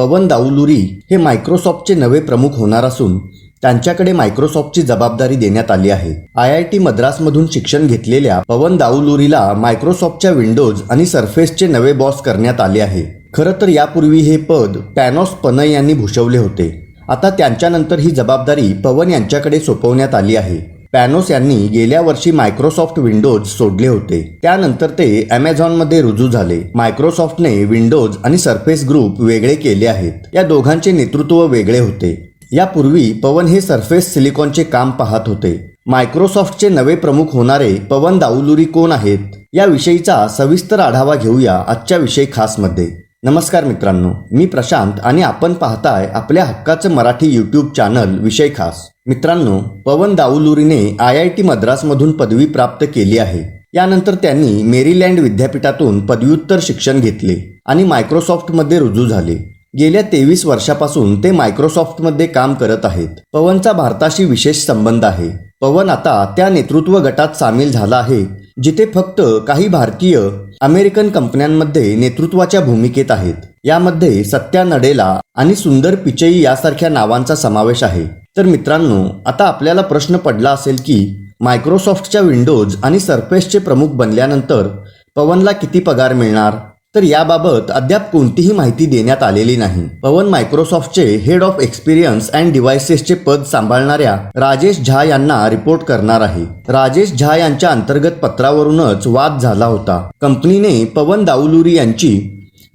पवन दाऊलुरी हे मायक्रोसॉफ्टचे नवे प्रमुख होणार असून त्यांच्याकडे मायक्रोसॉफ्टची जबाबदारी देण्यात आली आहे. आय आय टी मद्रासमधून शिक्षण घेतलेल्या पवन दाऊलुरीला मायक्रोसॉफ्टच्या विंडोज आणि सरफेसचे नवे बॉस करण्यात आले आहे. खरं तर यापूर्वी हे पद पॅनॉस पनय यांनी भूषवले होते. आता त्यांच्यानंतर ही जबाबदारी पवन यांच्याकडे सोपवण्यात आली आहे. पॅनोस यांनी गेल्या वर्षी मायक्रोसॉफ्ट विंडोज सोडले होते. त्यानंतर ते अमेझॉनमध्ये रुजू झाले. मायक्रोसॉफ्टने विंडोज आणि सरफेस ग्रुप वेगळे केले आहेत. या दोघांचे नेतृत्व वेगळे होते. यापूर्वी पवन हे सरफेस सिलिकॉनचे काम पाहत होते. मायक्रोसॉफ्टचे नवे प्रमुख होणारे पवन दाऊलुरी कोण आहेत? याविषयीचा सविस्तर आढावा घेऊया आजच्या विषय खासमध्ये. नमस्कार मित्रांनो मी प्रशांत आणि आपण पाहताय आपल्या हक्काचं मराठी यूट्यूब चॅनल विषय खास. मित्रांनो पवन दाऊलुरीने आय आय टी मद्रासमधून पदवी प्राप्त केली आहे. यानंतर त्यांनी मेरीलँड विद्यापीठातून पदव्युत्तर शिक्षण घेतले आणि मायक्रोसॉफ्टमध्ये रुजू झाले. गेल्या तेवीस वर्षापासून ते मायक्रोसॉफ्टमध्ये काम करत आहेत. पवनचा भारताशी विशेष संबंध आहे. पवन आता त्या नेतृत्व गटात सामील झाला आहे जिथे फक्त काही भारतीय अमेरिकन कंपन्यांमध्ये नेतृत्वाच्या भूमिकेत आहेत. यामध्ये सत्या नडेला आणि सुंदर पिचई यासारख्या नावांचा समावेश आहे. तर मित्रांनो आता आपल्याला प्रश्न पडला असेल की मायक्रोसॉफ्टच्या विंडोज आणि सरफेसचे प्रमुख बनल्यानंतर पवनला किती पगार मिळणार? तर याबाबत अद्याप कोणतीही माहिती देण्यात आलेली नाही. पवन मायक्रोसॉफ्टचे हेड ऑफ एक्सपिरियन्स अँड डिव्हायसेसचे पद सांभाळणाऱ्या राजेश झा यांना रिपोर्ट करणार आहे. राजेश झा यांच्या अंतर्गत पत्रावरूनच वाद झाला होता. कंपनीने पवन दाऊलुरी यांची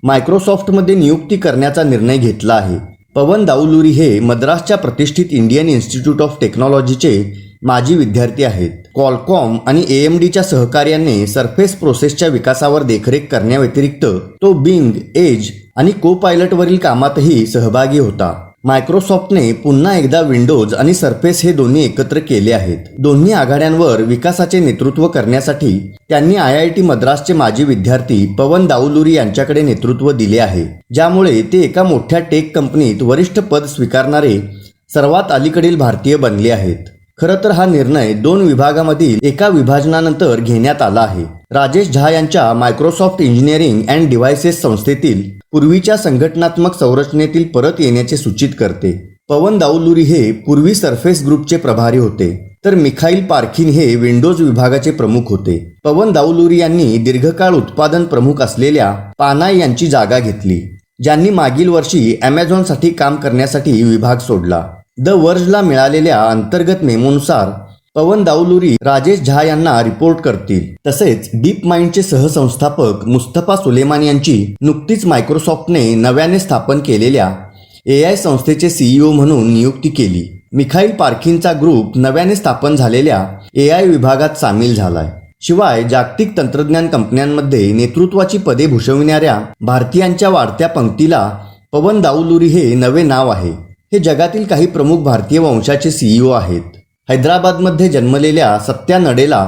मायक्रोसॉफ्टमध्ये नियुक्ती करण्याचा निर्णय घेतला आहे. पवन दाऊलुरी हे मद्रासच्या प्रतिष्ठित इंडियन इन्स्टिट्यूट ऑफ टेक्नॉलॉजीचे माजी विद्यार्थी आहेत. कॉलकॉम आणि ए एम डीच्या सहकार्याने सरफेस प्रोसेसच्या विकासावर देखरेख करण्याव्यतिरिक्त तो बिंग एज आणि को पायलटवरील कामातही सहभागी होता. मायक्रोसॉफ्टने पुन्हा एकदा विंडोज आणि सरफेस हे दोन्ही एकत्र केले आहेत. दोन्ही आघाड्यांवर विकासाचे नेतृत्व करण्यासाठी त्यांनी आय आय टी मद्रासचे माजी विद्यार्थी पवन दाऊलुरी यांच्याकडे नेतृत्व दिले आहे. ज्यामुळे ते एका मोठ्या टेक कंपनीत वरिष्ठ पद स्वीकारणारे सर्वात अलीकडील भारतीय बनले आहेत. खरं तर हा निर्णय दोन विभागामधील एका विभाजनानंतर घेण्यात आला आहे. राजेश झा यांच्या मायक्रोसॉफ्ट इंजिनिअरिंग अँड डिव्हायसेस संस्थेतील पूर्वीच्या संघटनात्मक संरचनेतील परत येण्याचे सूचित करते. पवन दाऊलुरी हे पूर्वी सरफेस ग्रुपचे प्रभारी होते. तर मिखाईल पारखीन हे विंडोज विभागाचे प्रमुख होते. पवन दाऊलुरी यांनी दीर्घकाळ उत्पादन प्रमुख असलेल्या पानाय यांची जागा घेतली ज्यांनी मागील वर्षी अमेझॉनसाठी काम करण्यासाठी विभाग सोडला. द वर्जला मिळालेल्या अंतर्गत मेमोनुसार पवन दाऊलुरी राजेश झा यांना रिपोर्ट करतील. तसेच डीप माइंडचे सहसंस्थापक मुस्तफा सुलेमान यांची नुकतीच मायक्रोसॉफ्टने नव्याने स्थापन केलेल्या ए आय संस्थेचे सीईओ म्हणून नियुक्ती केली. मिखाईल पार्किनचा ग्रुप नव्याने स्थापन झालेल्या ए आय विभागात सामील झालाय. शिवाय जागतिक तंत्रज्ञान कंपन्यांमध्ये नेतृत्वाची पदे भूषविणाऱ्या भारतीयांच्या वाढत्या पंक्तीला पवन दाऊलुरी हे नवे नाव आहे. हे जगातील काही प्रमुख भारतीय वंशाचे सीईओ आहेत. हैदराबादमध्ये जन्मलेल्या सत्या नडेला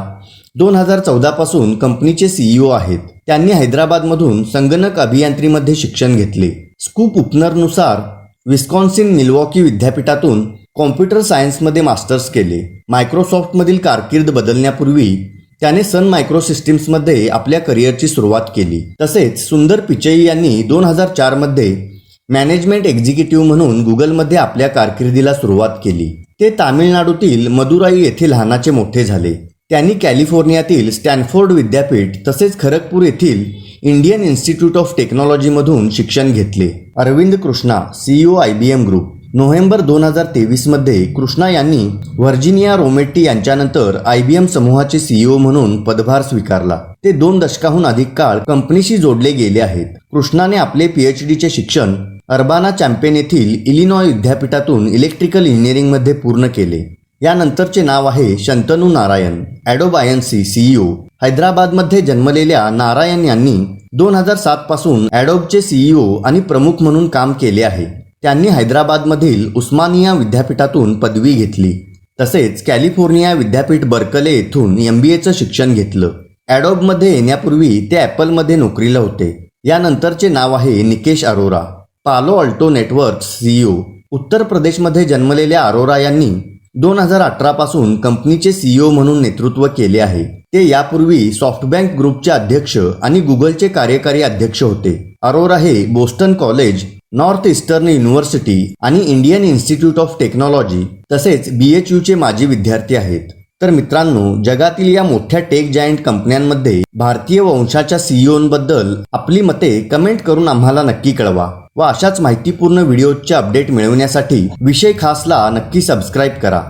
दोन हजार चौदापासून कंपनीचे सीईओ आहेत. त्यांनी हैदराबादमधून संगणक अभियांत्रीमध्ये शिक्षण घेतले. स्कूप उपनरनुसार विस्कॉन्सिन मिल्वॉकी विद्यापीठातून कॉम्प्युटर सायन्समध्ये मास्टर्स केले. मायक्रोसॉफ्टमधील कारकीर्द बदलण्यापूर्वी त्याने सन मायक्रो सिस्टीम्समध्ये आपल्या करिअरची सुरुवात केली. तसेच सुंदर पिचई यांनी दोन हजार चारमध्ये मॅनेजमेंट एक्झिक्युटिव्ह म्हणून गुगलमध्ये आपल्या कारकिर्दीला सुरुवात केली. ते तामिळनाडूतील मदुराई येथे लहानाचे मोठे झाले. त्यांनी कॅलिफोर्नियातील स्टॅनफोर्ड विद्यापीठ तसेच खरगपूर येथील इंडियन इन्स्टिट्यूट ऑफ टेक्नॉलॉजीमधून शिक्षण घेतले. Arvind Krishna CEO I B M group November दोन हजार तेवीसमध्ये कृष्णा यांनी व्हर्जिनिया रोमेट्टी यांच्यानंतर आय बी एम समूहाचे सीईओ म्हणून पदभार स्वीकारला. ते दोन दशकाहून अधिक काळ कंपनीशी जोडले गेले आहेत. कृष्णाने आपले पीएचडीचे शिक्षण अर्बाना चॅम्पियन येथील इलिनॉय विद्यापीठातून इलेक्ट्रिकल इंजिनिअरिंगमध्ये पूर्ण केले. यानंतरचे नाव आहे Shantanu Narayen Adobe I N C CEO. हैदराबादमध्ये जन्मलेल्या नारायण यांनी दोन हजार सातपासून ॲडोबचे सीईओ आणि प्रमुख म्हणून काम केले आहे. त्यांनी हैदराबादमधील उस्मानिया विद्यापीठातून पदवी घेतली. तसेच कॅलिफोर्निया विद्यापीठ बर्कले येथून एम बी एचं शिक्षण घेतलं. ॲडोबमध्ये येण्यापूर्वी ते ॲपलमध्ये नोकरीला होते. यानंतरचे नाव आहे निकेश अरोरा. पालो अल्टो नेटवर्क सीईओ. उत्तर प्रदेशमध्ये जन्मलेल्या अरोरा यांनी दोन हजार अठरापासून कंपनीचे सीईओ म्हणून नेतृत्व केले आहे. ते यापूर्वी सॉफ्टबँक ग्रुपचे अध्यक्ष आणि गुगलचे कार्यकारी अध्यक्ष होते. अरोरा हे Boston college north eastern university आणि इंडियन इन्स्टिट्यूट ऑफ टेक्नॉलॉजी तसेच बी एच यूचे माजी विद्यार्थी आहेत. तर मित्रांनो जगातील या मोठ्या टेक जायंट कंपन्यांमध्ये भारतीय वंशाच्या सीईओंबद्दल आपली मते कमेंट करून आम्हाला नक्की कळवा. व अशाच माहितीपूर्ण व्हिडिओजचे अपडेट मिळवण्यासाठी विषय खासला नक्की सबस्क्राईब करा.